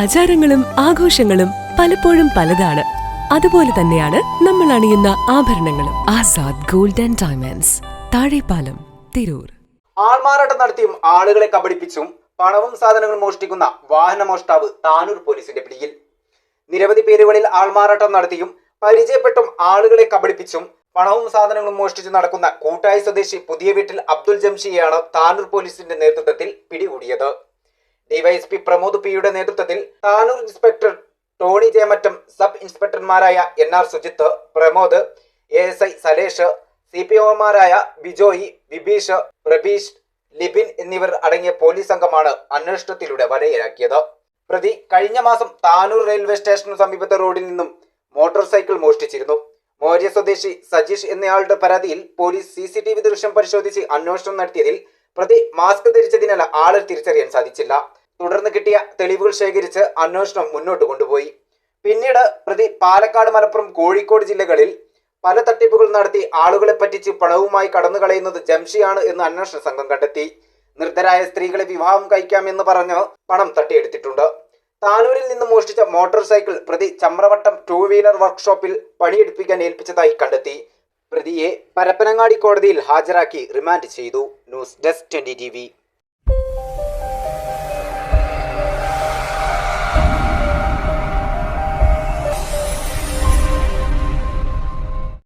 ആചാരങ്ങളും ആഘോഷങ്ങളും പലപ്പോഴും പലതാണ്. അതുപോലെ തന്നെയാണ് നമ്മൾ അണിയുന്ന ആഭരണങ്ങളും. Azad golden diamonds Thazhepalam Tirur. ആൾമാറാട്ടം നടത്തിയും ആളുകളെ കബളിപ്പിച്ചും പണവും സാധനങ്ങളും മോഷ്ടിക്കുന്ന വാഹന മോഷ്ടാവ് താനൂർ പോലീസിന്റെ പിടിയിൽ. നിരവധി പേരുകളിൽ ആൾമാറാട്ടം നടത്തിയും പരിചയപ്പെട്ടും ആളുകളെ കബളിപ്പിച്ചും പണവും സാധനങ്ങളും മോഷ്ടിച്ചു നടക്കുന്ന കൂട്ടായി സ്വദേശി പുതിയ വീട്ടിൽ അബ്ദുൽ ജംഷിയെയാണ് താനൂർ പോലീസിന്റെ നേതൃത്വത്തിൽ പിടികൂടിയത്. ഡിവൈഎസ്പി പ്രമോദ് പിയുടെ നേതൃത്വത്തിൽ Tanur inspector Tony Jayamattam sub ഇൻസ്പെക്ടർമാരായ N R Sujith Pramod A S I Salesh C P ഒമാരായ Bijoy Bibeesh Prabeesh Libin എന്നിവർ അടങ്ങിയ പോലീസ് സംഘമാണ് അന്വേഷണത്തിലൂടെ വലയിലാക്കിയത് പ്രതി കഴിഞ്ഞ മാസം താനൂർ റെയിൽവേ സ്റ്റേഷന് സമീപത്തെ റോഡിൽ നിന്നും മോട്ടോർ സൈക്കിൾ മോഷ്ടിച്ചിരുന്നു. മോര്യ സ്വദേശി സജീഷ് എന്നയാളുടെ പരാതിയിൽ police C C T V ദൃശ്യം പരിശോധിച്ച് അന്വേഷണം നടത്തിയതിൽ പ്രതി മാസ്ക് ധരിച്ചതിനാൽ ആളെ തിരിച്ചറിയാൻ സാധിച്ചില്ല. തുടർന്ന് കിട്ടിയ തെളിവുകൾ ശേഖരിച്ച് അന്വേഷണം മുന്നോട്ട് കൊണ്ടുപോയി. പിന്നീട് പ്രതി പാലക്കാട് മലപ്പുറം കോഴിക്കോട് ജില്ലകളിൽ പല തട്ടിപ്പുകൾ നടത്തി ആളുകളെ പറ്റിച്ച് പണവുമായി കടന്നു കളയുന്നത് ജംഷിയാണ് എന്ന് അന്വേഷണ സംഘം കണ്ടെത്തി. നിർദ്ധരായ സ്ത്രീകളെ വിവാഹം കഴിക്കാമെന്ന് പറഞ്ഞ് പണം തട്ടിയെടുത്തിട്ടുണ്ട്. താനൂരിൽ നിന്ന് മോഷ്ടിച്ച മോട്ടോർ സൈക്കിൾ പ്രതി ചമ്രവട്ടം ടൂ വീലർ വർക്ക്ഷോപ്പിൽ പണിയെടുപ്പിക്കാൻ ഏൽപ്പിച്ചതായി കണ്ടെത്തി. പ്രതിയെ പരപ്പനങ്ങാടി കോടതിയിൽ ഹാജരാക്കി റിമാൻഡ് ചെയ്തു. News desk twenty